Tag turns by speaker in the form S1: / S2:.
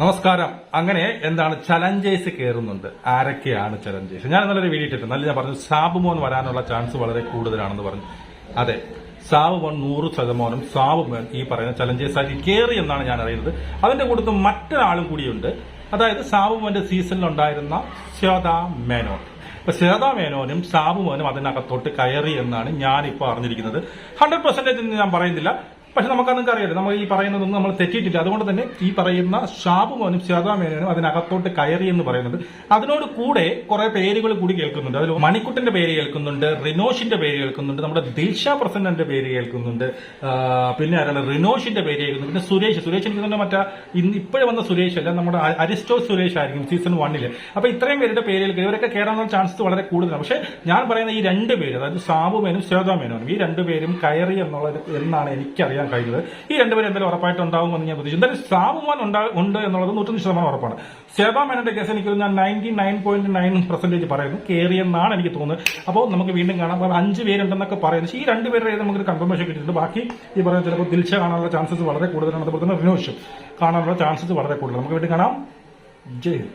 S1: നമസ്കാരം. അങ്ങനെ എന്താണ് ചലഞ്ചേഴ്സ് കയറുന്നുണ്ട് ആരൊക്കെയാണ് ചലഞ്ചേഴ്സ് ഞാൻ നല്ലൊരു വീഡിയോ ഇട്ടിട്ടുണ്ട്. നല്ല ഞാൻ പറഞ്ഞു സാബ് മോൻ വരാനുള്ള ചാൻസ് വളരെ കൂടുതലാണെന്ന് പറഞ്ഞു. അതെ സാബ് മോൻ നൂറ് ശതമാനം സാബ് മോൻ ഈ പറയുന്ന ചലഞ്ചേഴ്സ് ആക്കി കയറി എന്നാണ് ഞാൻ അറിയുന്നത്. അതിന്റെ കൂടുതൽ മറ്റൊരാളും കൂടിയുണ്ട്. അതായത് സാബു മോന്റെ സീസണിൽ ഉണ്ടായിരുന്ന ശ്വേത മേനോൻ. അപ്പൊ ശ്വേത മേനോനും സാബു മോനും അതിനകത്തോട്ട് കയറി എന്നാണ് ഞാൻ ഇപ്പോൾ അറിഞ്ഞിരിക്കുന്നത് ഹൺഡ്രഡ് പെർസെന്റേജ് ഞാൻ പറയുന്നില്ല. പക്ഷെ നമുക്കതൊക്കെ അറിയാലോ നമ്മൾ ഈ പറയുന്നതൊന്നും നമ്മൾ തെറ്റിയിട്ടില്ല. അതുകൊണ്ട് തന്നെ ഈ പറയുന്ന ഷാബുമോനും മോനും ശ്വേതാ അതിനകത്തോട്ട് കയറി എന്ന് പറയുന്നത് അതിനോട് കൂടെ കുറെ പേരുകൾ കൂടി കേൾക്കുന്നുണ്ട്. അതിൽ മണിക്കുട്ടന്റെ പേര് കേൾക്കുന്നുണ്ട് റിനോഷിന്റെ പേര് കേൾക്കുന്നുണ്ട് നമ്മുടെ ദിൽഷ പ്രസന്നന്റെ പേര് കേൾക്കുന്നുണ്ട് പിന്നെ ആരാണ്? റിനോഷിന്റെ പേര് കേൾക്കുന്നുണ്ട്. പിന്നെ സുരേഷ്. സുരേഷ് എനിക്ക് തന്നെ മറ്റേ ഇപ്പോഴും വന്ന സുരേഷ് അല്ല നമ്മുടെ അരിസ്റ്റോ സുരേഷ് ആയിരിക്കും സീസൺ വണ്ണിൽ അപ്പൊ ഇത്രയും പേരുടെ പേര് കേൾക്കുക ഇവരൊക്കെ കയറാനുള്ള ചാൻസ് വളരെ കൂടുതലാണ്. പക്ഷെ ഞാൻ പറയുന്ന ഈ രണ്ട് പേര് അതായത് സാബു മേനും ശ്വേതാ മേനോനും ഈ രണ്ടുപേരും കയറി എന്നുള്ളത് എന്നാണ് എനിക്കറിയാൻ കഴിയുന്നത്. ഈ രണ്ടുപേരും എന്തായാലും ഉറപ്പായിട്ട് ഉണ്ടാവുമെന്ന് ഞാൻ പ്രതീക്ഷിച്ചു എന്തായാലും സാബു മോൻ ഉണ്ട് എന്നുള്ളത് നൂറ്റൊന്ന് ശതമാനം ഉറപ്പാണ്. ശ്വേതാ മേനന്റെ കേസ് എനിക്ക് ഞാൻ ninety nine point nine percentage പറയുന്നു. കയറിയെന്നാണ് എനിക്ക് തോന്നുന്നത്. അപ്പോൾ നമുക്ക് വീണ്ടും കാണാം. അഞ്ച് പേരുണ്ടെന്നൊക്കെ പറയുന്നത് ഈ രണ്ടുപേരുടെ നമുക്ക് നമുക്കൊരു കൺഫർമേഷൻ കിട്ടിയിട്ടുണ്ട്. ബാക്കി ഈ പറയുന്ന ചിലപ്പോൾ ദിൽഷ കാണാനുള്ള ചാൻസസ് വളരെ കൂടുതലാണ്. അതുപോലെ തന്നെ റിനോഷ് കാണാനുള്ള ചാൻസസ് വളരെ കൂടുതലാണ്. നമുക്ക് വീണ്ടും കാണാം. ജയ്